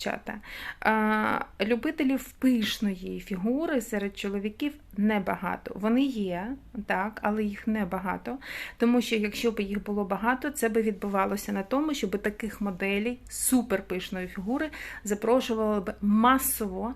дівчата. Любителів пишної фігури серед чоловіків небагато. Вони є, так, але їх небагато. Тому що, якщо б їх було багато, це би відбувалося на тому, щоб таких моделей суперпишної фігури запрошували б масово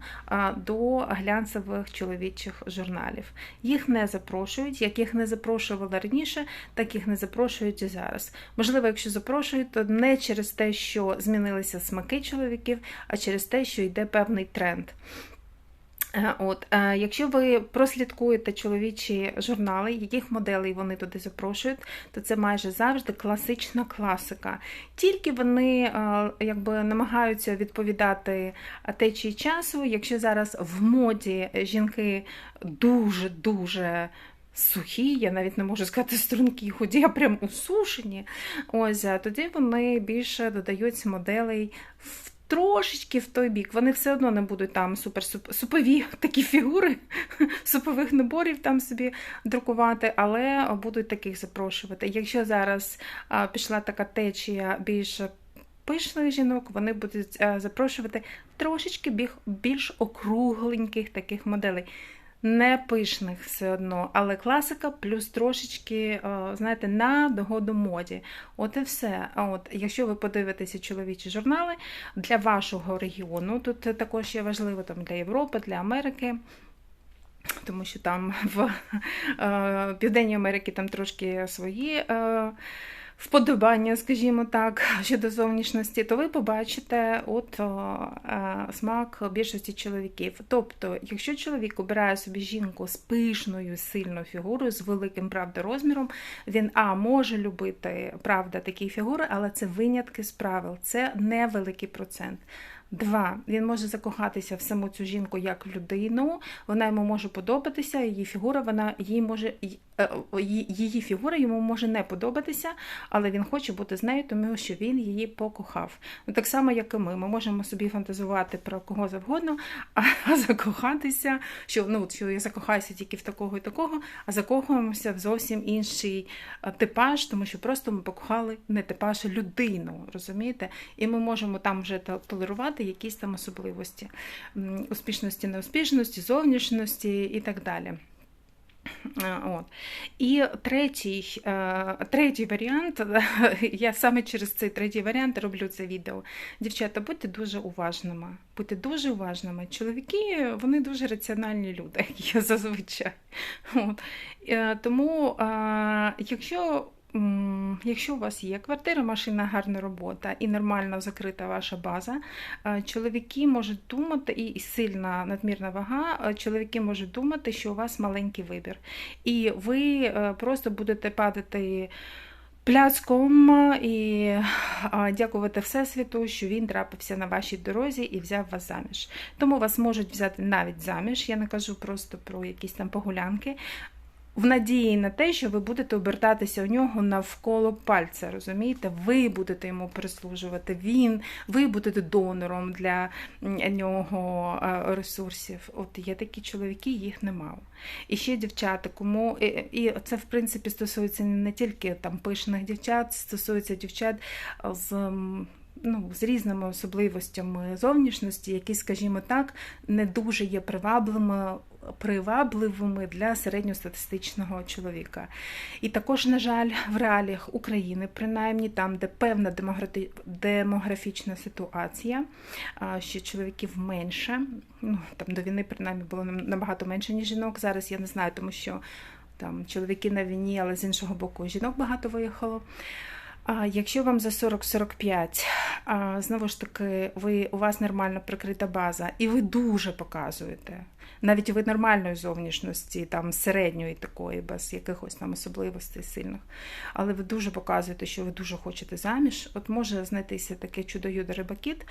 до глянцевих чоловічих журналів. Їх не запрошують, як їх не запрошували раніше, так їх не запрошують і зараз. Можливо, якщо запрошують, то не через те, що змінилися смаки чоловіків, а через те, що йде певний тренд. Е, от, е, Якщо ви прослідкуєте чоловічі журнали, яких моделей вони туди запрошують, то це майже завжди класична класика. Тільки вони е, якби намагаються відповідати течії часу. Якщо зараз в моді жінки дуже-дуже сухі, я навіть не можу сказати стрункі, худі, а прям усушені, ось тоді вони більше додають моделей в трошечки в той бік. Вони все одно не будуть там супер супові такі фігури, супових наборів там собі друкувати, але будуть таких запрошувати. Якщо зараз пішла така течія більш пишних жінок, вони будуть запрошувати трошечки більш округленьких таких моделей не пишних все одно, але класика плюс трошечки, е, знаєте, на догоду моді. От і все. От, Якщо ви подивитеся чоловічі журнали для вашого регіону, тут також є важливо там, для Європи, для Америки. Тому що там в е, Південній Америці там трошки свої. Е, вподобання, скажімо так, щодо зовнішності, то ви побачите от е, смак більшості чоловіків. Тобто, якщо чоловік обирає собі жінку з пишною, сильною фігурою, з великим правда розміром, він а може любити правда такі фігури, але це винятки з правил, це невеликий процент. Два, він може закохатися в саму цю жінку як людину, вона йому може подобатися, її фігура, вона їй може е, її фігура йому може не подобатися, але він хоче бути з нею, тому що він її покохав. Ну, Так само, як і ми. Ми можемо собі фантазувати про кого завгодно, а закохатися, що ну, що я закохаюся тільки в такого і такого, а закохуємося в зовсім інший е, типаж, тому що просто ми покохали не типаж, а людину. розумієте? І ми можемо там вже толерувати якісь там особливості успішності, неуспішності, зовнішності і так далі. От. І третій е, третій варіант, я саме через цей третій варіант роблю це відео. Дівчата, будьте дуже уважними. Будьте дуже уважними. Чоловіки, вони дуже раціональні люди, я зазвичай. От. Е, тому, якщо Якщо у вас є квартира, машина, гарна робота і нормально закрита ваша база, е, чоловіки можуть думати, і сильна надмірна вага, е, чоловіки можуть думати, що у вас маленький вибір. І ви е, просто будете падати пляцком і дякувати Всесвіту, що він трапився на вашій дорозі і взяв вас заміж. Тому вас можуть взяти навіть заміж. Я не кажу просто про якісь там погулянки в надії на те, що ви будете обертатися у нього навколо пальця. Розумієте? Ви будете йому прислужувати, він, ви будете донором для нього ресурсів. От є такі чоловіки, їх нема. І ще дівчата, кому і це в принципі стосується не тільки там пишних дівчат, стосується дівчат з. Ну, з різними особливостями зовнішності, які, скажімо так, не дуже є привабливими привабливими для середньостатистичного чоловіка. І також, на жаль, в реаліях України, принаймні там, де певна демографічна ситуація, що чоловіків менше, ну там до війни, принаймні, було набагато менше, ніж жінок. Зараз я не знаю, тому що там чоловіки на війні, але з іншого боку, жінок багато виїхало. Якщо вам за 40-45, знову ж таки, ви, у вас нормально прикрита база, і ви дуже показуєте, навіть ви нормальної зовнішності, там середньої такої, без якихось там особливостей сильних, але ви дуже показуєте, що ви дуже хочете заміж, от може знайтися таке чудо-юдо рибакіт,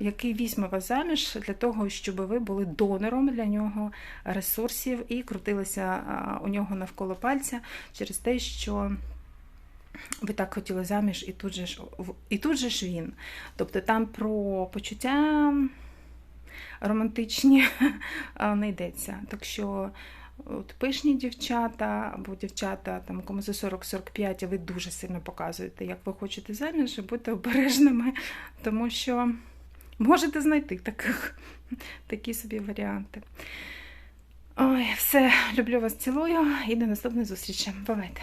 який візьме вас заміж для того, щоб ви були донором для нього ресурсів і крутилися у нього навколо пальця через те, що. Ви так хотіли заміж, і тут же ж і тут же ж він. Тобто там про почуття романтичні не йдеться. Так що от пишні дівчата або дівчата, там кому за 40-45, ви дуже сильно показуєте, як ви хочете заміж, будьте обережними, тому що можете знайти таких, такі собі варіанти. Ой, все, люблю вас, цілую і до наступної зустрічі. Бувайте!